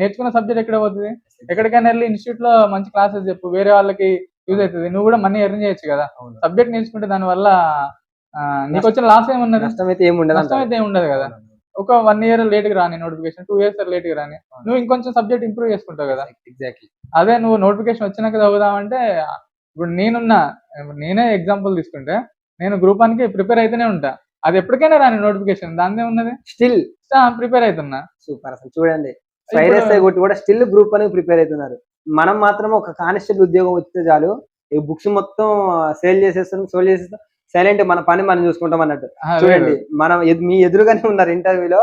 [SPEAKER 3] నేర్చుకున్న సబ్జెక్ట్ ఎక్కడ పోతుంది? ఎక్కడికైనా వెళ్ళి ఇన్స్టిట్యూట్లో మంచి క్లాసెస్ చెప్పు. వేరే వాళ్ళకి యూజ్ అవుతుంది. నువ్వు కూడా మనీ ఎర్న్ చేయొచ్చు కదా. సబ్జెక్ట్ నేర్చుకుంటే దాని వల్ల నీకు వచ్చిన లాస్ ఏమున్నది
[SPEAKER 2] నష్టం అయితే ఏమి ఉండదు
[SPEAKER 3] నష్టం అయితే ఉండదు కదా. ఒక వన్ ఇయర్ లేట్గా రాని నోటిఫికేషన్ టూ ఇయర్స్ లేట్గా రాని. నువ్వు ఇంకొంచెం సబ్జెక్ట్ ఇంప్రూవ్ చేసుకుంటావు కదా.
[SPEAKER 2] ఎగ్జాక్ట్లీ
[SPEAKER 3] అదే నువ్వు నోటిఫికేషన్ వచ్చినాక చదువుదామంటే ఇప్పుడు నేనున్నా నేనే ఎగ్జాంపుల్ తీసుకుంటే నేను గ్రూప్ వన్కి ప్రిపేర్ అయితేనే ఉంటా. అది ఎప్పటికైనా రాని నోటిఫికేషన్ దాని ఉన్నది?
[SPEAKER 2] స్టిల్
[SPEAKER 3] ప్రిపేర్ అవుతున్నా.
[SPEAKER 2] సూపర్ అసలు చూడండి. కొట్టి కూడా స్టిల్ గ్రూప్ అని ప్రిపేర్ అవుతున్నారు. మనం మాత్రం ఒక కానిస్టేబుల్ ఉద్యోగం వస్తే చాలు ఈ బుక్స్ మొత్తం సేల్ చేసేస్తాం సోల్ చేసేస్తాం సైలెంట్ మన పని మనం చూసుకుంటాం అన్నట్టు. చూడండి. మనం మీ ఎదురుగానే ఉన్నారు ఇంటర్వ్యూలో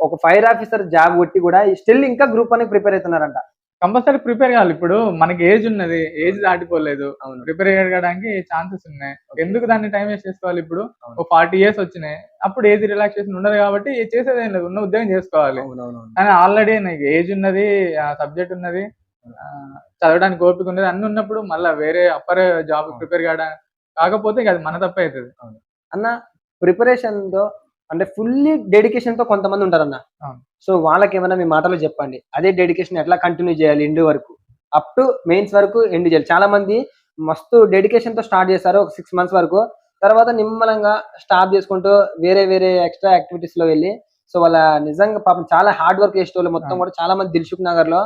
[SPEAKER 2] ఒక ఫైర్ ఆఫీసర్ జాబ్ కొట్టి కూడా స్టిల్ ఇంకా గ్రూప్ అని ప్రిపేర్ అవుతున్నారంట.
[SPEAKER 3] కంపల్సరీ ప్రిపేర్ కావాలి. ఇప్పుడు మనకి ఏజ్ ఉన్నది ఏజ్ దాటిపోలేదు ప్రిపేర్ అయ్యడానికి ఛాన్సెస్ ఉన్నాయి. ఎందుకు దాన్ని టైం వేస్ట్ చేసుకోవాలి ఇప్పుడు. ఒక ఫార్టీ ఇయర్స్ వచ్చినాయి అప్పుడు ఏజ్ రిలాక్సేషన్ ఉండదు కాబట్టి చేసేది ఏం లేదు ఉన్న ఉద్యోగం చేసుకోవాలి. కానీ ఆల్రెడీ నీకు ఏజ్ ఉన్నది సబ్జెక్ట్ ఉన్నది చదవడానికి ఓపిక ఉన్నది అన్ని ఉన్నప్పుడు మళ్ళీ వేరే అప్పర్ జాబ్. ప్రిపేర్ కావడానికి కాకపోతే అది మన తప్పే అవుతుంది
[SPEAKER 2] అన్న ప్రిపరేషన్తో అంటే ఫుల్లీ డెడికేషన్తో కొంతమంది ఉంటారన్న.
[SPEAKER 3] అవును.
[SPEAKER 2] సో వాళ్ళకి ఏమైనా మీ మాటలో చెప్పండి. అదే డెడికేషన్ ఎట్లా కంటిన్యూ చేయాలి ఎండ్ వరకు? అప్ టు మెయిన్స్ వరకు ఎండ్ చేయాలి. చాలా మంది మస్తు డెడికేషన్తో స్టార్ట్ చేస్తారు ఒక సిక్స్ మంత్స్ వరకు. తర్వాత నిమ్మలంగా స్టాప్ చేసుకుంటూ వేరే వేరే ఎక్స్ట్రా యాక్టివిటీస్లో వెళ్ళి సో వాళ్ళ నిజంగా పాపం చాలా హార్డ్ వర్క్ చేసే వాళ్ళు మొత్తం. కూడా చాలా మంది దిల్సుఖ్ నగర్లో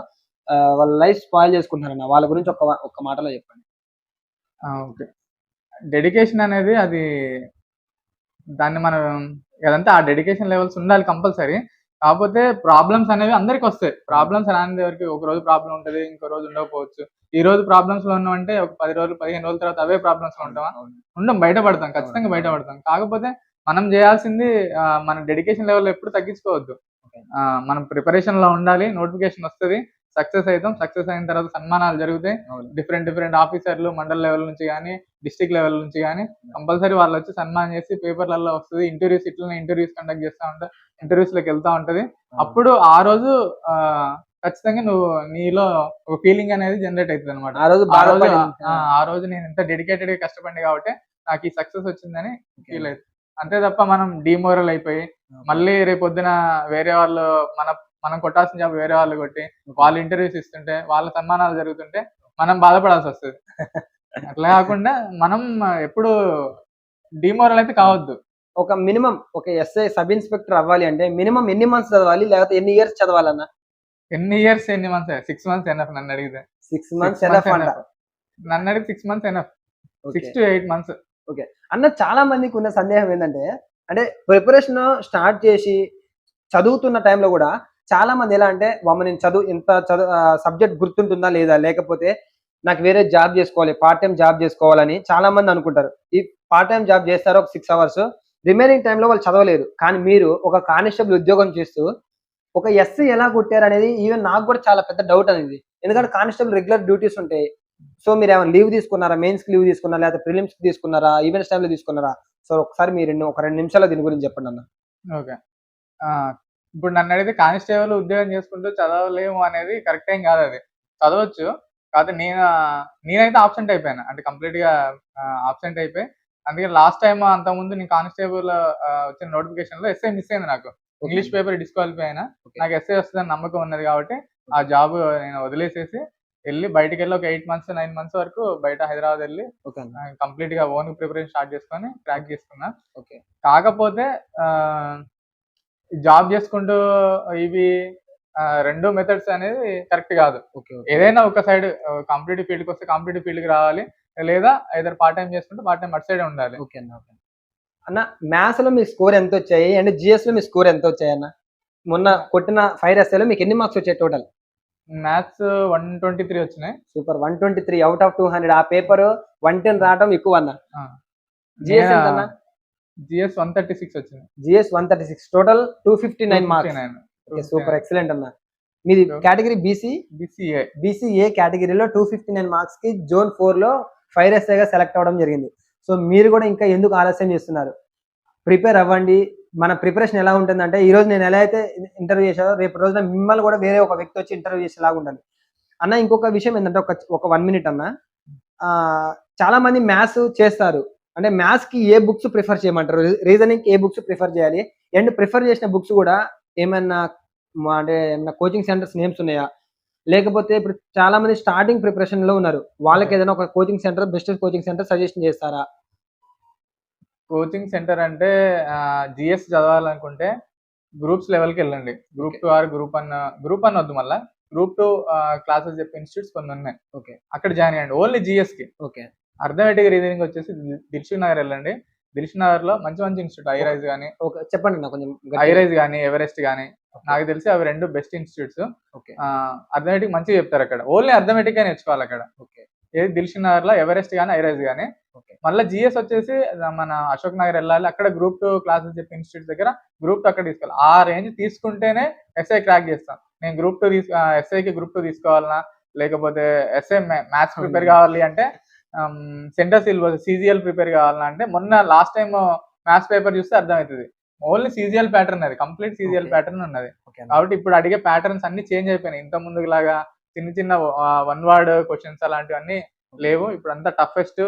[SPEAKER 2] వాళ్ళ లైఫ్ స్పాయిల్ చేసుకుంటున్నారన్న వాళ్ళ గురించి ఒక ఒక మాటలో చెప్పండి.
[SPEAKER 3] ఓకే. డెడికేషన్ అనేది అది దాన్ని మనం అదంతా ఆ డెడికేషన్ లెవెల్స్ ఉండాలి కంపల్సరీ. కాకపోతే ప్రాబ్లమ్స్ అనేవి అందరికి వస్తాయి. ప్రాబ్లమ్స్ రానిది ఎవరికి ఒక రోజు ప్రాబ్లం ఉంటది ఇంకో రోజు ఉండకపోవచ్చు. ఈ రోజు ప్రాబ్లమ్స్లో ఉన్నామంటే ఒక పది రోజులు పదిహేను రోజుల తర్వాత అవే ప్రాబ్లమ్స్లో ఉంటామా? ఉండం బయటపడతాం ఖచ్చితంగా బయటపడతాం. కాకపోతే మనం చేయాల్సింది మన డెడికేషన్ లెవెల్ ఎప్పుడు తగ్గించుకోవద్దు. మనం ప్రిపరేషన్లో ఉండాలి నోటిఫికేషన్ వస్తుంది సక్సెస్ అవుతాం. సక్సెస్ అయిన తర్వాత సన్మానాలు జరుగుతాయి. డిఫరెంట్ డిఫరెంట్ ఆఫీసర్లు మండల్ లెవెల్ నుంచి కానీ డిస్ట్రిక్ట్ లెవెల్ నుంచి కానీ కంపల్సరీ వాళ్ళు వచ్చి సన్మానం చేసి పేపర్లలో వస్తుంది. ఇంటర్వ్యూస్ ఇట్లనే ఇంటర్వ్యూస్ కండక్ట్ చేస్తూ ఉంటారు ఇంటర్వ్యూస్లోకి వెళ్తా ఉంటది. అప్పుడు ఆ రోజు ఖచ్చితంగా నువ్వు నీలో ఒక ఫీలింగ్ అనేది జనరేట్ అవుతుంది అనమాట
[SPEAKER 2] ఆ రోజు
[SPEAKER 3] ఆ రోజు నేను ఎంత డెడికేటెడ్గా కష్టపడి కాబట్టి నాకు ఈ సక్సెస్ వచ్చిందని ఫీల్ అవుతుంది అంతే తప్ప మనం డిమోరల్ అయిపోయి మళ్ళీ రేపు పొద్దున వేరే వాళ్ళు మన మనం కొట్టాల్సిన జాబ్ వేరే వాళ్ళు కొట్టి వాళ్ళు ఇంటర్వ్యూస్ ఇస్తుంటే వాళ్ళ సన్మానాలు జరుగుతుంటే మనం బాధపడాల్సి వస్తుంది. అట్లా కాకుండా మనం ఎప్పుడు డిమోరల్ అయితే కావద్దు.
[SPEAKER 2] ఒక మినిమం ఒక ఎస్ఐ సబ్ ఇన్స్పెక్టర్ అవ్వాలి అంటే మినిమం ఎన్ని మంత్స్ చదవాలి? లేకపోతే ఎన్ని ఇయర్స్ చదవాలన్న?
[SPEAKER 3] ఎన్ని ఇయర్స్ ఎన్ని మంత్స్ సిక్స్ మంత్స్ ఎనఫ్ నన్ను అడిగితే.
[SPEAKER 2] Six months
[SPEAKER 3] enough. నన్ను అడిగితే six months enough six to eight months
[SPEAKER 2] అన్న చాలా మందికి ఉన్న సందేహం ఏంటంటే అంటే ప్రిపరేషన్ స్టార్ట్ చేసి చదువుతున్న టైంలో కూడా చాలా మంది ఎలా అంటే "వామ్మ, నేను చదువు ఇంత చదువు సబ్జెక్ట్ గుర్తుంటుందా లేదా? లేకపోతే నాకు వేరే జాబ్ చేసుకోవాలి పార్ట్ టైం జాబ్ చేసుకోవాలని చాలా మంది అనుకుంటారు. ఈ పార్ట్ టైం జాబ్ చేస్తారు ఒక సిక్స్ అవర్స్. రిమైనింగ్ టైంలో వాళ్ళు చదవలేరు. కానీ మీరు ఒక కానిస్టేబుల్ ఉద్యోగం చేస్తూ ఒక ఎస్సీ ఎలా కొట్టారు అనేది ఈవెన్ నాకు కూడా చాలా పెద్ద డౌట్ అనేది. ఎందుకంటే కానిస్టేబుల్ రెగ్యులర్ డ్యూటీస్ ఉంటాయి. సో మీరు ఏమైనా లీవ్ తీసుకున్నారా? మెయిన్స్కి లీవ్ తీసుకున్నారా? లేకపోతే ప్రిలిమ్స్కి తీసుకున్నారా? ఈవెంట్స్ టైంలో తీసుకున్నారా? సో ఒకసారి మీరు రెండు ఒక రెండు నిమిషాలు దీని గురించి చెప్పండి అన్న.
[SPEAKER 3] ఓకే. ఇప్పుడు నన్ను అడిగితే కానిస్టేబుల్ ఉద్యోగం చేసుకుంటూ చదవలేము అనేది కరెక్ట్ ఏం కాదు అది. చదవచ్చు. కాకపోతే నేను నేనైతే ఆబ్సెంట్ అయిపోయాను. అంటే కంప్లీట్గా ఆబ్సెంట్ అయిపోయి అందుకే లాస్ట్ టైం అంతకుముందు నేను కానిస్టేబుల్ వచ్చిన నోటిఫికేషన్లో ఎస్ఐ మిస్ అయింది నాకు. ఇంగ్లీష్ పేపర్ డిస్క్వాలిఫై అయినా. నాకు ఎస్ఐ వస్తుందని నమ్మకం ఉన్నది కాబట్టి ఆ జాబ్ నేను వదిలేసేసి వెళ్ళి బయటికి వెళ్ళి ఒక ఎయిట్ మంత్స్ నైన్ మంత్స్ వరకు బయట హైదరాబాద్ వెళ్ళి కంప్లీట్గా ఓన్ ప్రిపరేషన్ స్టార్ట్ చేసుకొని క్రాక్ చేసుకున్నా.
[SPEAKER 2] ఓకే
[SPEAKER 3] కాకపోతే జాబ్ చేసుకుంటూ ఇవి రెండు మెథడ్స్ అనేది కరెక్ట్ కాదు. ఏదైనా ఒక సైడ్ కాంపిటేటివ్ ఫీల్డ్కి వస్తే కాంపిటేటివ్ ఫీల్డ్కి రావాలి లేదా ఏదైనా పార్ట్ టైం చేసుకుంటే పార్ట్ టైం అటు సైడ్ ఉండాలి.
[SPEAKER 2] ఓకే అన్న ఓకే అన్న. మ్యాథ్స్లో మీ స్కోర్ ఎంత వచ్చాయి? అండ్ జిఎస్లో మీ స్కోర్ ఎంత వచ్చాయి అన్న? మొన్న కొట్టిన ఫైర్ ఎస్ఐలో మీకు ఎన్ని మార్క్స్ వచ్చాయి total
[SPEAKER 3] maths one twenty three వచ్చినాయి.
[SPEAKER 2] Super one twenty three out of two hundred ఆ పేపర్ వన్ టెన్ రావడం ఎక్కువ అన్న. జిఎస్ ఎంత అన్న
[SPEAKER 3] జిఎస్ వన్ థర్టీ సిక్స్ వచ్చింది.
[SPEAKER 2] GS one thirty six. Total two fifty nine marks super excellent అన్న. మీది కేటగిరీ బీసీ
[SPEAKER 3] బిసిఏ
[SPEAKER 2] బీసీఏ కేటగిరీలో టూ ఫిఫ్టీ నైన్ మార్క్స్కి జోన్ ఫోర్లో ఫైర్ ఎస్ఐ గా సెలెక్ట్ అవ్వడం జరిగింది. సో మీరు కూడా ఇంకా ఎందుకు ఆలస్యం చేస్తున్నారు? ప్రిపేర్ అవ్వండి. మన ప్రిపరేషన్ ఎలా ఉంటుందంటే ఈ రోజు నేను ఎలా అయితే ఇంటర్వ్యూ చేశానో రేపు రోజున మిమ్మల్ని కూడా వేరే ఒక వ్యక్తి వచ్చి ఇంటర్వ్యూ చేసేలాగా ఉండాలి. అన్న ఇంకొక విషయం ఏంటంటే ఒక ఒక వన్ మినిట్ అన్న. చాలా మంది మ్యాథ్స్ చేస్తారు. అంటే మ్యాథ్స్కి ఏ బుక్స్ ప్రిఫర్ చేయమంటారు? రీజనింగ్ ఏ బుక్స్ ప్రిఫర్ చేయాలి? అండ్ ప్రిఫర్ చేసిన బుక్స్ కూడా ఏమైనా అంటే ఏమైనా కోచింగ్ సెంటర్స్ నేమ్స్ ఉన్నాయా? లేకపోతే ఇప్పుడు చాలా మంది స్టార్టింగ్ ప్రిపరేషన్లో ఉన్నారు. వాళ్ళకి ఏదైనా ఒక coaching centre best coaching centre suggestion చేస్తారా?
[SPEAKER 3] కోచింగ్ సెంటర్ అంటే జిఎస్ చదవాలనుకుంటే గ్రూప్స్ లెవెల్కి వెళ్ళండి. Group two or group one group one వద్దు మళ్ళీ. గ్రూప్ టూ క్లాసెస్ చెప్పే ఇన్స్టిట్యూట్స్ కొన్ని ఉన్నాయి.
[SPEAKER 2] ఓకే
[SPEAKER 3] అక్కడ జాయిన్ అయ్యండి ఓన్లీ జిఎస్కి.
[SPEAKER 2] ఓకే
[SPEAKER 3] అర్థమెటిక్ రీజనింగ్ వచ్చేసి దిల్- దిల్షుక్ నగర్ వెళ్ళండి. దిల్షుక్ నగర్లో మంచి మంచి ఇన్స్టిట్యూట్ ఐరైజ్ కానీ
[SPEAKER 2] ఓకే చెప్పండి నా కొంచెం
[SPEAKER 3] ఐరైజ్ కానీ ఎవరెస్ట్ కానీ నాకు తెలిసి అవి రెండు బెస్ట్ ఇన్స్టిట్యూట్స్
[SPEAKER 2] ఓకే.
[SPEAKER 3] అర్థమెటిక్ మంచిగా చెప్తారు అక్కడ. ఓన్లీ అర్థమెటిక్గా నేర్చుకోవాలి అక్కడ.
[SPEAKER 2] ఓకే.
[SPEAKER 3] ఏది దిల్షుక్ నగర్లో ఎవరెస్ట్ కానీ ఐరైజ్ కానీ
[SPEAKER 2] ఓకే.
[SPEAKER 3] మళ్ళీ జిఎస్ వచ్చేసి మన అశోక్ నగర్ వెళ్ళాలి. అక్కడ గ్రూప్ టూ క్లాసెస్ చెప్పే ఇన్స్టిట్యూట్ దగ్గర గ్రూప్ టూ అక్కడ తీసుకోవాలి. ఆ రేంజ్ తీసుకుంటేనే ఎస్ఐ క్రాక్ చేస్తాం. నేను గ్రూప్ టూ తీసు ఎస్ఐకి గ్రూప్ టూ తీసుకోవాలన్నా లేకపోతే ఎస్ఐ మ్యాథ్స్ ప్రిపేర్ కావాలి అంటే సెంటర్ సిలబస్ సీజీఎల్ ప్రిపేర్ కావాలన్నా అంటే మొన్న లాస్ట్ టైం మ్యాథ్స్ పేపర్ చూస్తే అర్థమవుతుంది. ఓన్లీ సీజీఎల్ ప్యాటర్న్ అది కంప్లీట్ సీజీఎల్. ప్యాటర్న్ ఉన్నది. కాబట్టి ఇప్పుడు అడిగే ప్యాటర్న్స్ అన్ని చేంజ్ అయిపోయినాయి. ఇంత ముందుకు లాగా చిన్న చిన్న వన్ వర్డ్ క్వశ్చన్స్ అలాంటివన్నీ లేవు. ఇప్పుడు అంతా టఫెస్ట్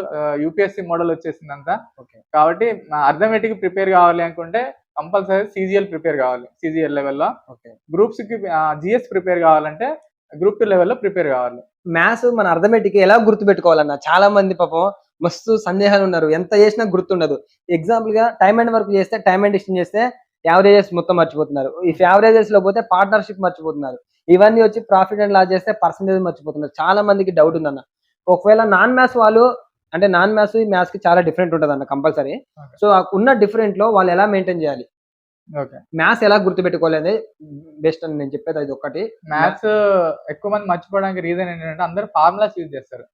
[SPEAKER 3] యూపీఎస్సి మోడల్ వచ్చేసింది అంతా.
[SPEAKER 2] ఓకే.
[SPEAKER 3] కాబట్టి అర్థమెటిక్ ప్రిపేర్ కావాలి అనుకుంటే కంపల్సరీ సీజీఎల్ ప్రిపేర్ కావాలి సీజీఎల్ లెవెల్లో.
[SPEAKER 2] ఓకే.
[SPEAKER 3] గ్రూప్స్కి జిఎస్ ప్రిపేర్ కావాలంటే గ్రూప్ టూ లెవెల్లో ప్రిపేర్ కావాలి.
[SPEAKER 2] మ్యాథ్స్ మన అర్థమెటిక్ ఎలా గుర్తు పెట్టుకోవాలన్న చాలా మంది పాపం మస్తు సందేహాలు ఉన్నారు. ఎంత చేసినా గుర్తుండదు. ఎగ్జాంపుల్గా టైం అండ్ వర్క్ చేస్తే టైం అండ్ డిస్టెన్స్ చేస్తే యావరేజెస్ మొత్తం మర్చిపోతున్నారు. ఇఫ్ యావరేజెస్లో పోతే పార్ట్నర్షిప్ మర్చిపోతున్నారు. ఇవన్నీ వచ్చి ప్రాఫిట్ అండ్ లాస్ చేస్తే పర్సంటేజ్ మర్చిపోతున్నారు. చాలా మందికి డౌట్ ఉందన్న. ఒకవేళ నాన్ మ్యాథ్స్ వాళ్ళు అంటే నాన్ మ్యాథ్స్ మ్యాథ్స్కి చాలా డిఫరెంట్ ఉంటుంది అన్న కంపల్సరీ. సో ఉన్న డిఫరెంట్లో వాళ్ళు ఎలా మెయింటైన్ చేయాలి? మ్యాథ్స్ ఎలా గుర్తు పెట్టుకోవాలి అనేది బెస్ట్ అని నేను చెప్పేది అది ఒకటి
[SPEAKER 3] మ్యాథ్స్ ఎక్కువ మంది మర్చిపోవడానికి రీజన్ ఏంటంటే అందరూ ఫార్ములాస్ యూజ్ చేస్తారు.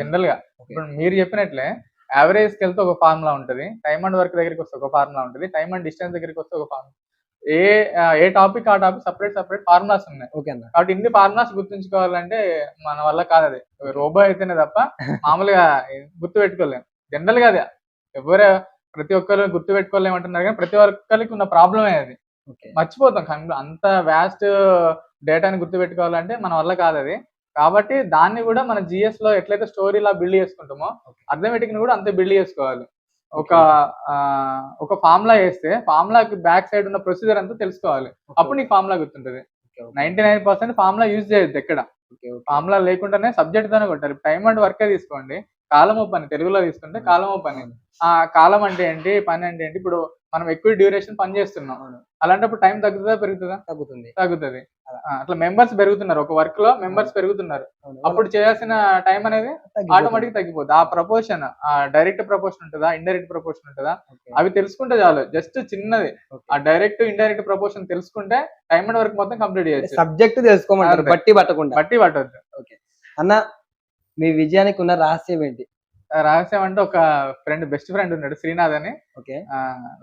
[SPEAKER 3] జనరల్గా. ఇప్పుడు మీరు చెప్పినట్లే యావరేజ్ వెళ్తే ఒక ఫార్ములా ఉంటుంది టైమ్ అండ్ వర్క్ దగ్గరికి వస్తే ఒక ఫార్ములా ఉంటుంది టైమ్ అండ్ డిస్టెన్స్ దగ్గరికి వస్తే ఒక ఫార్ములా ఏ ఏ టాపిక్ ఆ టాపిక్ సపరేట్ సపరేట్ ఫార్ములాస్ ఉన్నాయి. కాబట్టి ఇన్ని ఫార్ములాస్ గుర్తుంచుకోవాలంటే మన వల్ల కాదు అది. రోబో అయితేనే తప్ప మామూలుగా గుర్తు పెట్టుకోలేము జనరల్గా అది. ఎవరు ప్రతి ఒక్కరు గుర్తు పెట్టుకోలేమంటున్నారు కానీ ప్రతి ఒక్కరికి ఉన్న ప్రాబ్లమే అది. మర్చిపోతాం కం- అంత వ్యాస్ట్ డేటాని గుర్తు పెట్టుకోవాలంటే మన వల్ల కాదు అది. కాబట్టి దాన్ని కూడా మన జిఎస్లో ఎట్లయితే స్టోరీలా బిల్డ్ చేసుకుంటామో. అర్థమెటిక్ని కూడా అంతే బిల్డ్ చేసుకోవాలి. ఒక ఒక ఫార్ములా వేస్తే ఫార్ములాకి బ్యాక్ సైడ్ ఉన్న ప్రొసీజర్ అంతా తెలుసుకోవాలి. అప్పుడు నీకు formula గుర్తుంటది. Ninety nine percent formula use చేయొద్దు ఎక్కడ. ఫార్ములా లేకుండానే సబ్జెక్ట్ తోనే కొట్టాలి. టైం అండ్ వర్కే తీసుకోండి. కాలము పని తెలుగులో తీసుకుంటే కాలము పని. ఆ కాలం అంటే ఏంటి పని అంటే ఏంటి ఇప్పుడు మనం ఎక్కువ డ్యూరేషన్ పని చేస్తున్నాం. అలాంటప్పుడు టైం తగ్గుతుందా పెరుగుతుందా?
[SPEAKER 2] తగ్గుతుంది.
[SPEAKER 3] తగ్గుతుంది. అట్లా మెంబర్స్ పెరుగుతున్నారు. ఒక వర్క్లో మెంబర్స్ పెరుగుతున్నారు. అప్పుడు చేయాల్సిన టైం అనేది. ఆటోమేటిక్ తగ్గిపోతుంది ఆ ప్రపోర్షన్ ఆ డైరెక్ట్ ప్రపోర్షన్ ఉంటుందా ఇండైరెక్ట్ ప్రపోర్షన్ ఉంటుందా?
[SPEAKER 2] ఓకే.
[SPEAKER 3] అవి తెలుసుకుంటే చాలు. జస్ట్ చిన్నది.
[SPEAKER 2] ఓకే.
[SPEAKER 3] ఆ డైరెక్ట్ ఇండైరెక్ట్ ప్రపోర్షన్ తెలుసుకుంటే టైం అండ్ వర్క్ మొత్తం కంప్లీట్ చేయొచ్చు.
[SPEAKER 2] సబ్జెక్ట్ తెలుసుకోమంటారు. బట్టి పట్టకుండా.
[SPEAKER 3] బట్టి పట్టొద్దు.
[SPEAKER 2] అన్న మీ విజయానికి ఉన్న రహస్యం ఏంటి?
[SPEAKER 3] రహస్యం అంటే ఒక ఫ్రెండ్ బెస్ట్ ఫ్రెండ్ ఉన్నాడు శ్రీనాథ్ అని.
[SPEAKER 2] Okay.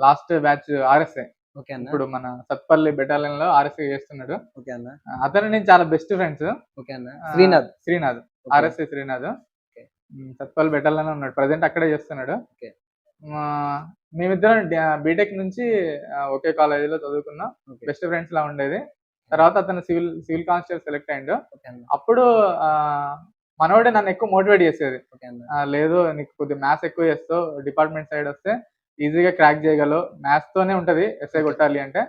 [SPEAKER 3] Last batch RSI
[SPEAKER 2] okay అన్న.
[SPEAKER 3] ఇప్పుడు మన సత్పల్లి బెటాలియన్లో ఆర్ఎస్ఐ చేస్తున్నాడు.
[SPEAKER 2] ఓకే అన్న.
[SPEAKER 3] అతను నేను చాలా బెస్ట్ ఫ్రెండ్స్
[SPEAKER 2] ఓకే అన్న. Srinath.
[SPEAKER 3] Srinath.
[SPEAKER 2] Okay.
[SPEAKER 3] RSI Srinath. Sathupalli battalion ఉన్నాడు. ప్రజెంట్ అక్కడే చేస్తున్నాడు.
[SPEAKER 2] ఓకే.
[SPEAKER 3] మేమిద్దరం బీటెక్ నుంచి ఒకే కాలేజీలో చదువుకున్నాం. బెస్ట్ ఫ్రెండ్స్ లా ఉండేది. తర్వాత అతను సివిల్ సివిల్ కానిస్టేబుల్ సెలెక్ట్ అయ్యిండు అప్పుడు మనోడే నన్ను ఎక్కువ మోటివేట్ చేసేది. లేదు నీకు కొద్దిగా మ్యాథ్స్ ఎక్కువ చేస్తావు డిపార్ట్మెంట్ సైడ్ వస్తే ఈజీగా క్రాక్ చేయగలవు. మ్యాథ్స్ తోనే ఉంటది ఎస్ఐ కొట్టాలి అంటే.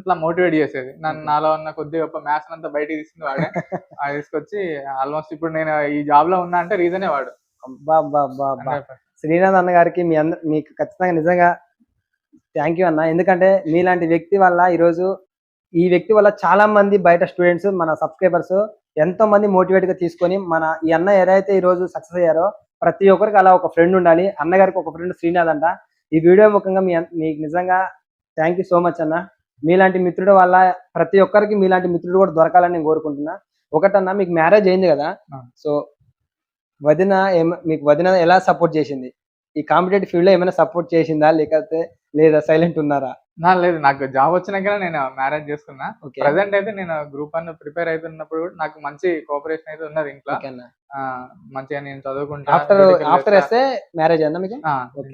[SPEAKER 3] ఇట్లా మోటివేట్ చేసేది. నన్ను. నాలో ఉన్న కొద్దిగా గొప్ప మ్యాథ్స్ అంతా బయటికి తీసింది వాడే. తీసుకొచ్చి ఆల్మోస్ట్ ఇప్పుడు నేను ఈ జాబ్లో ఉన్నా అంటే రీజనే వాడు.
[SPEAKER 2] శ్రీనాథ్ అన్న గారికి మీ అందరు మీకు ఖచ్చితంగా నిజంగా థ్యాంక్ యూ అన్న. ఎందుకంటే మీలాంటి వ్యక్తి వల్ల ఈరోజు ఈ వ్యక్తి వల్ల చాలా మంది బయట స్టూడెంట్స్ మన సబ్స్క్రైబర్స్ ఎంతో మంది మోటివేట్గా తీసుకొని మన ఈ అన్న ఎవరైతే ఈ రోజు సక్సెస్ అయ్యారో ప్రతి ఒక్కరికి అలా ఒక ఫ్రెండ్ ఉండాలి. అన్నగారికి ఒక ఫ్రెండ్ శ్రీనాథ్ అంట. ఈ వీడియో ముఖంగా మీ మీకు నిజంగా థ్యాంక్ యూ సో మచ్ అన్న. మీలాంటి మిత్రుడు వల్ల ప్రతి ఒక్కరికి మీలాంటి మిత్రుడు కూడా దొరకాలని నేను కోరుకుంటున్నా. ఒకటన్నా మీకు మ్యారేజ్ అయింది కదా. సో వదిన మీకు వదిన ఎలా సపోర్ట్ చేసింది? ఈ కాంపిటేటివ్ ఫీల్డ్లో ఏమైనా సపోర్ట్ చేసిందా? లేకపోతే లేదా సైలెంట్ ఉన్నారా?
[SPEAKER 3] నా లేదు నాకు జాబ్ వచ్చినాక నేను మ్యారేజ్ చేసుకున్నా. ప్రజెంట్ అయితే నేను గ్రూప్ వన్ ప్రిపేర్ అవుతున్నప్పుడు కూడా నాకు మంచి కోఆపరేషన్ అయితే ఉన్నది ఇంట్లో. మంచిగా నేను చదువుకుంటా
[SPEAKER 2] ఆఫ్టర్ ఆఫ్టర్. వేస్తే మ్యారేజ్ అన్న మీకు?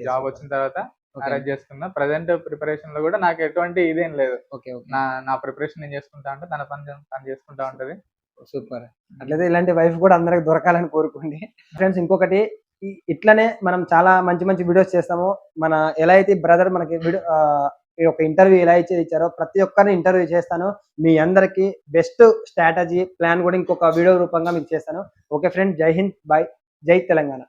[SPEAKER 3] జాబ్. వచ్చిన తర్వాత మ్యారేజ్ చేసుకున్నా. ప్రజెంట్ ప్రిపరేషన్లో కూడా నాకు ఎటువంటి ఇదేం లేదు. నా నా ప్రిపరేషన్ నేను చేసుకుంటా అంటే తన పని తను చేసుకుంటా ఉంటది.
[SPEAKER 2] సూపర్. అట్లయితే ఇలాంటి వైఫ్ కూడా అందరికి దొరకాలని కోరుకోండి. ఫ్రెండ్స్ ఇంకొకటి ఇట్లనే మనం చాలా మంచి మంచి వీడియోస్ చేస్తాము. మన ఎలా అయితే బ్రదర్ మనకి వీడియో ఈ యొక్క ఇంటర్వ్యూ ఎలా ఇచ్చేది ఇచ్చారో ప్రతి ఒక్కరిని ఇంటర్వ్యూ చేస్తాను. మీ అందరికి బెస్ట్ స్ట్రాటజీ ప్లాన్ కూడా ఇంకొక వీడియో రూపంగా మీకు చేస్తాను. ఓకే ఫ్రెండ్ జై హింద్ బై జై తెలంగాణ.